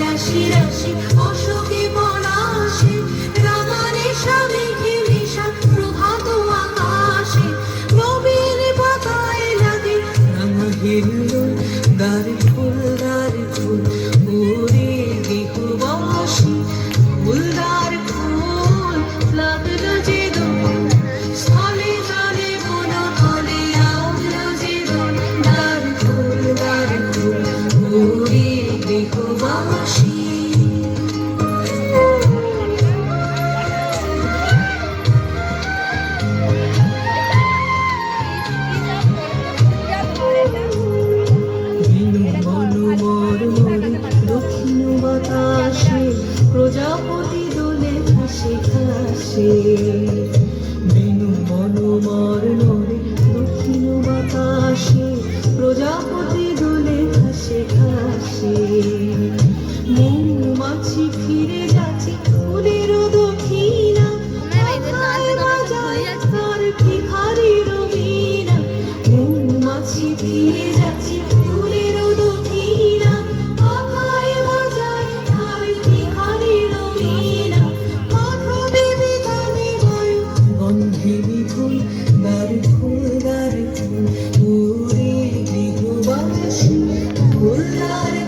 রাশি রাশি অশোকে প্রজাপতি দোলে ভাসে ভাসে। বেনু মনোমর নড়ে দক্ষিণ বাতাসে প্রজাপতি দোলে ভাসে ভাসে। মৌমাছি ফিরে যাচ্ছে ফুলের দক্ষিণা। ভিখারির মৌমাছি ফিরে যাচ্ছে Lord.